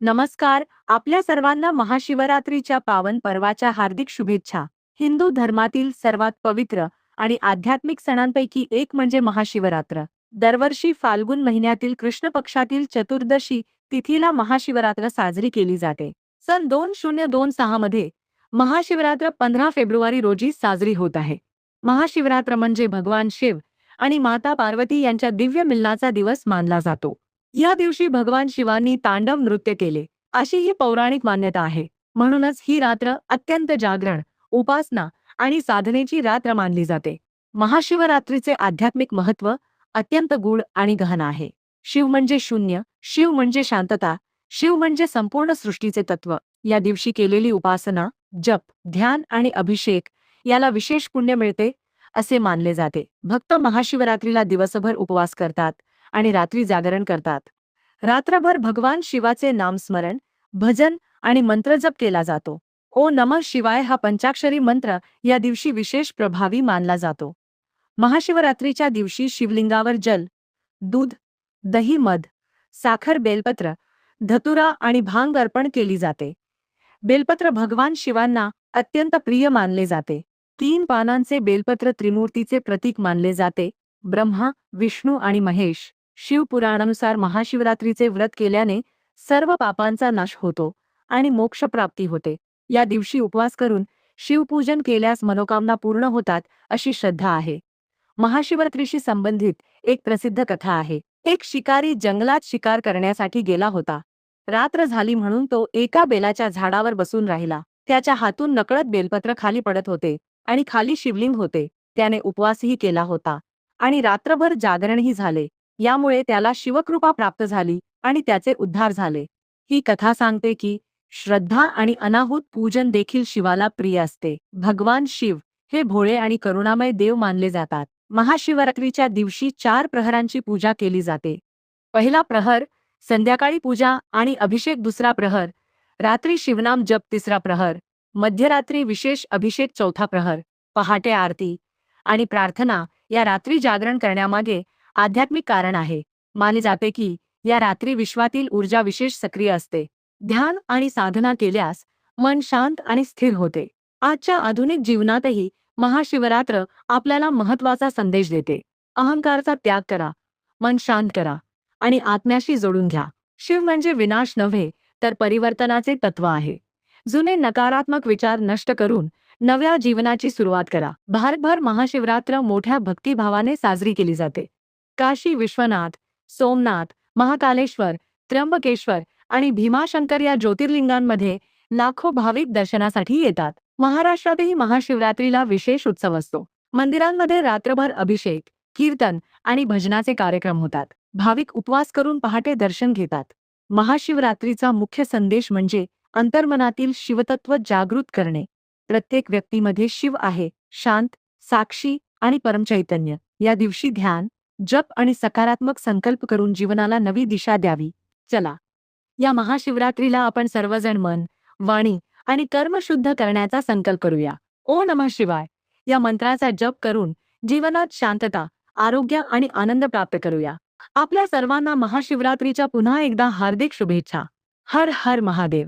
नमस्कार आपल्या सर्वांना महाशिवरात्रीच्या पावन पर्वाच्या हार्दिक शुभेच्छा. हिंदू धर्मातील सर्वात पवित्र आणि आध्यात्मिक सणांपैकी एक म्हणजे महाशिवरात्र. दरवर्षी फाल्गुन महिन्यातील कृष्ण पक्षातील चतुर्दशी तिथीला महाशिवरात्र साजरी केली जाते. सन दोन शून्य दोन सहा मध्ये महाशिवरात्र पंधरा फेब्रुवारी रोजी साजरी होत आहे. महाशिवरात्र म्हणजे भगवान शिव आणि माता पार्वती यांच्या दिव्य मिलनाचा दिवस मानला जातो. या दिवशी भगवान शिवांनी तांडव नृत्य केले. अशी ही पौराणिक मान्यता आहे. म्हणूनच ही रात्र अत्यंत जागरण उपासना आणि साधनेची रात्र मानली जाते. महाशिवरात्रीचे आध्यात्मिक महत्त्व अत्यंत गूढ आणि गहन आहे. शिव म्हणजे शून्य शिव म्हणजे शांतता शिव म्हणजे संपूर्ण सृष्टीचे तत्व. या दिवशी केलेली उपासना जप ध्यान आणि अभिषेक याला विशेष पुण्य मिळते असे मानले जाते. भक्त महाशिवरात्रीला दिवसभर उपवास करतात आणि रात्री जागरण करतात. रात्रभर भगवान शिवाचे नामस्मरण भजन आणि मंत्रजप केला जातो. ओ नमः शिवाय हा पंचाक्षरी मंत्र या दिवशी विशेष प्रभावी मानला जातो. महाशिवरात्रीच्या दिवशी शिवलिंगावर जल दूध दही मध साखर बेलपत्र धतुरा आणि भांग अर्पण केली जाते. बेलपत्र भगवान शिवांना अत्यंत प्रिय मानले जाते. तीन पानांचे बेलपत्र त्रिमूर्तीचे प्रतीक मानले जाते. ब्रह्मा विष्णू आणि महेश. शिवपुराणानुसार महाशिवरात्रीचे व्रत केल्याने सर्व पापांचा नाश होतो आणि मोक्षप्राप्ती होते. या दिवशी उपवास करून शिवपूजन केल्यास मनोकामना पूर्ण होतात अशी श्रद्धा आहे. महाशिवरात्रीशी संबंधित एक प्रसिद्ध कथा आहे. एक शिकारी जंगलात शिकार करण्यासाठी गेला होता. रात्र झाली म्हणून तो एका बेलाच्या झाडावर बसून राहिला. त्याच्या हातून नकळत बेलपत्र खाली पडत होते आणि खाली शिवलिंग होते. त्याने उपवासही केला होता आणि रात्रभर जागरणही झाले. यामुळे त्याला शिवकृपा प्राप्त झाली आणि त्याचे उद्धार झाले. ही कथा सांगते की श्रद्धा आणि अनाहूत पूजन देखील शिवाला प्रिय असते. भगवान शिव हे भोळे आणि करुणामय देव मानले जातात. महाशिवरात्रीच्या दिवशी चार प्रहरांची पूजा केली जाते. पहिला प्रहर संध्याकाळी पूजा आणि अभिषेक दुसरा प्रहर रात्री शिवनाम जप तिसरा प्रहर मध्यरात्री विशेष अभिषेक चौथा प्रहर पहाटे आरती आणि प्रार्थना या रात्री जागरण करण्यामागे आध्यात्मिक कारण आहे. मानले जाते की या रात्री विश्वातील ऊर्जा विशेष सक्रिय असते. ध्यान आणि साधना केल्यास मन शांत आणि स्थिर होते. आजच्या आधुनिक जीवनातही महाशिवरात्र आपल्याला महत्त्वाचा संदेश देते. अहंकारचा त्याग करा. मन शांत करा. आणि आत्म्याशी जोडून घ्या. शिव म्हणजे विनाश नव्हे तर परिवर्तनाचे तत्व आहे. जुने नकारात्मक विचार नष्ट करून नव्या जीवनाची सुरुवात करा. भारतभर महाशिवरात्र मोठ्या भक्तिभावाने साजरी केली जाते. काशी विश्वनाथ सोमनाथ महाकालेश्वर त्र्यंबकेश्वर आणि भीमाशंकर या ज्योतिर्लिंगांमध्ये लाखो भाविक दर्शनासाठी येतात. महाराष्ट्रातही महाशिवरात्रीला विशेष उत्सव असतो. मंदिरांमध्ये रात्रभर अभिषेक कीर्तन आणि भजनाचे कार्यक्रम होतात. भाविक उपवास करून पहाटे दर्शन घेतात. महाशिवरात्रीचा मुख्य संदेश म्हणजे अंतर्मनातील शिवतत्व जागृत करणे. प्रत्येक व्यक्तीमध्ये शिव आहे शांत साक्षी आणि परमचैतन्य. या दिवशी ध्यान जप आणि सकारात्मक संकल्प करून जीवनाला नवी दिशा द्यावी. चला. या महाशिवरात्रीला आपण सर्वजण मन वाणी आणि कर्म शुद्ध करण्याचा संकल्प करूया. ओ नमः शिवाय. या मंत्राचा जप करून जीवनात शांतता आरोग्य आणि आनंद प्राप्त करूया. आपल्या सर्वांना महाशिवरात्रीच्या पुन्हा एकदा हार्दिक शुभेच्छा. हर हर महादेव.